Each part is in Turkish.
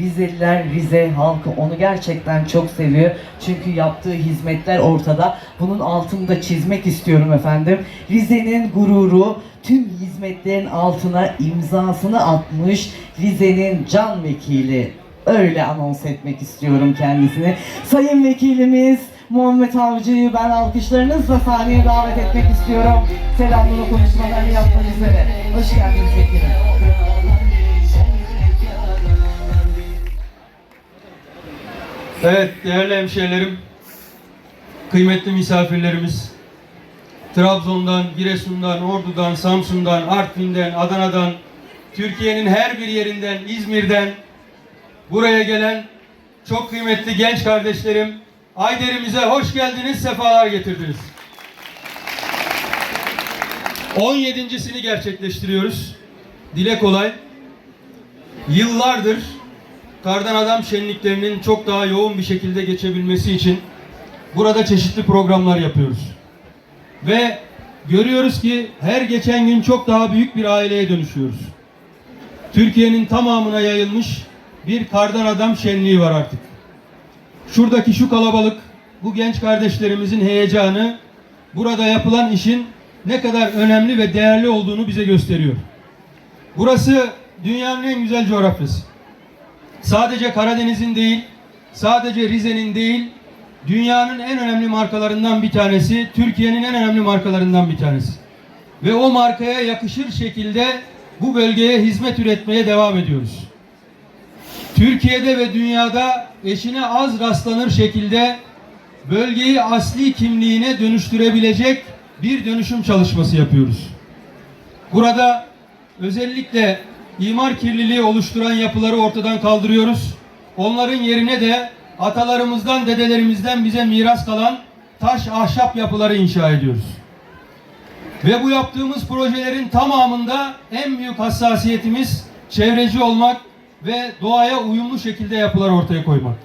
Rizeliler, Rize halkı onu gerçekten çok seviyor. Çünkü yaptığı hizmetler ortada. Bunun altını da çizmek istiyorum efendim. Rize'nin gururu tüm hizmetlerin altına imzasını atmış Rize'nin can vekili. Öyle anons etmek istiyorum kendisini. Sayın vekilimiz Muhammed Avcı'yı ben alkışlarınızla sahneye davet etmek istiyorum. Selamlı konuşmalarını yapmak üzere. Hoş geldiniz vekilim. Evet değerli hemşehrilerim, kıymetli misafirlerimiz, Trabzon'dan, Giresun'dan, Ordu'dan, Samsun'dan, Artvin'den, Adana'dan, Türkiye'nin her bir yerinden, İzmir'den buraya gelen çok kıymetli genç kardeşlerim, Ayderimize hoş geldiniz, sefalar getirdiniz. 17.sini gerçekleştiriyoruz. Dile kolay. Yıllardır Kardan Adam şenliklerinin çok daha yoğun bir şekilde geçebilmesi için burada çeşitli programlar yapıyoruz. Ve görüyoruz ki her geçen gün çok daha büyük bir aileye dönüşüyoruz. Türkiye'nin tamamına yayılmış bir Kardan Adam şenliği var artık. Şuradaki şu kalabalık, bu genç kardeşlerimizin heyecanı, burada yapılan işin ne kadar önemli ve değerli olduğunu bize gösteriyor. Burası dünyanın en güzel coğrafyası. Sadece Karadeniz'in değil, sadece Rize'nin değil, dünyanın en önemli markalarından bir tanesi, Türkiye'nin en önemli markalarından bir tanesi. Ve o markaya yakışır şekilde bu bölgeye hizmet üretmeye devam ediyoruz. Türkiye'de ve dünyada eşine az rastlanır şekilde bölgeyi asli kimliğine dönüştürebilecek bir dönüşüm çalışması yapıyoruz. Burada özellikle imar kirliliği oluşturan yapıları ortadan kaldırıyoruz. Onların yerine de atalarımızdan, dedelerimizden bize miras kalan taş, ahşap yapıları inşa ediyoruz. Ve bu yaptığımız projelerin tamamında en büyük hassasiyetimiz çevreci olmak ve doğaya uyumlu şekilde yapılar ortaya koymak.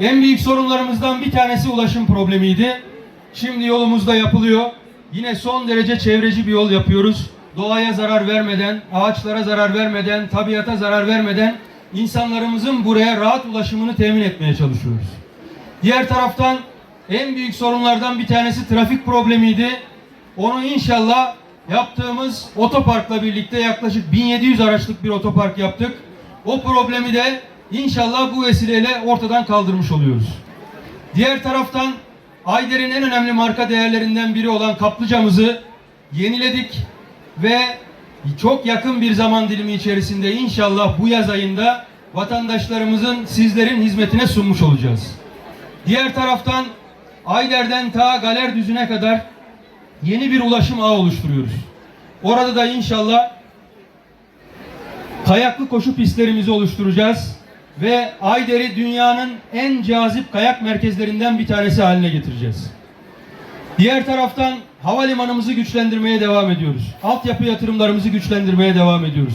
En büyük sorunlarımızdan bir tanesi ulaşım problemiydi. Şimdi yolumuzda yapılıyor. Yine son derece çevreci bir yol yapıyoruz. Doğaya zarar vermeden, ağaçlara zarar vermeden, tabiata zarar vermeden insanlarımızın buraya rahat ulaşımını temin etmeye çalışıyoruz. Diğer taraftan en büyük sorunlardan bir tanesi trafik problemiydi. Onu inşallah yaptığımız otoparkla birlikte yaklaşık 1700 araçlık bir otopark yaptık. O problemi de inşallah bu vesileyle ortadan kaldırmış oluyoruz. Diğer taraftan Ayder'in en önemli marka değerlerinden biri olan kaplıcamızı yeniledik ve çok yakın bir zaman dilimi içerisinde inşallah bu yaz ayında vatandaşlarımızın sizlerin hizmetine sunmuş olacağız. Diğer taraftan Ayder'den ta Galerdüzü'ne kadar yeni bir ulaşım ağı oluşturuyoruz. Orada da inşallah kayaklı koşu pistlerimizi oluşturacağız ve Ayder'i dünyanın en cazip kayak merkezlerinden bir tanesi haline getireceğiz. Diğer taraftan havalimanımızı güçlendirmeye devam ediyoruz. Altyapı yatırımlarımızı güçlendirmeye devam ediyoruz.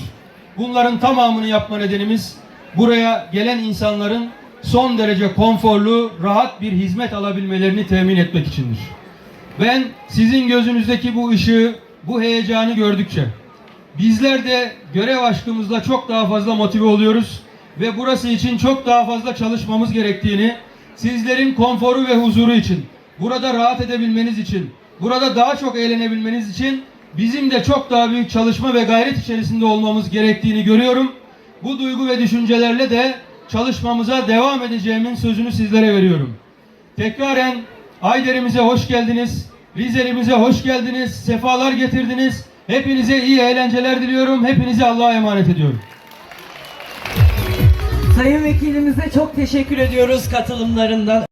Bunların tamamını yapma nedenimiz buraya gelen insanların son derece konforlu, rahat bir hizmet alabilmelerini temin etmek içindir. Ben sizin gözünüzdeki bu ışığı, bu heyecanı gördükçe bizler de görev aşkımızla çok daha fazla motive oluyoruz ve burası için çok daha fazla çalışmamız gerektiğini, sizlerin konforu ve huzuru için, burada rahat edebilmeniz için, burada daha çok eğlenebilmeniz için bizim de çok daha büyük çalışma ve gayret içerisinde olmamız gerektiğini görüyorum. Bu duygu ve düşüncelerle de çalışmamıza devam edeceğimin sözünü sizlere veriyorum. Tekraren Ayder'imize hoş geldiniz. Rize'mize hoş geldiniz. Sefalar getirdiniz. Hepinize iyi eğlenceler diliyorum. Hepinizi Allah'a emanet ediyorum. Sayın vekilimize çok teşekkür ediyoruz katılımlarından.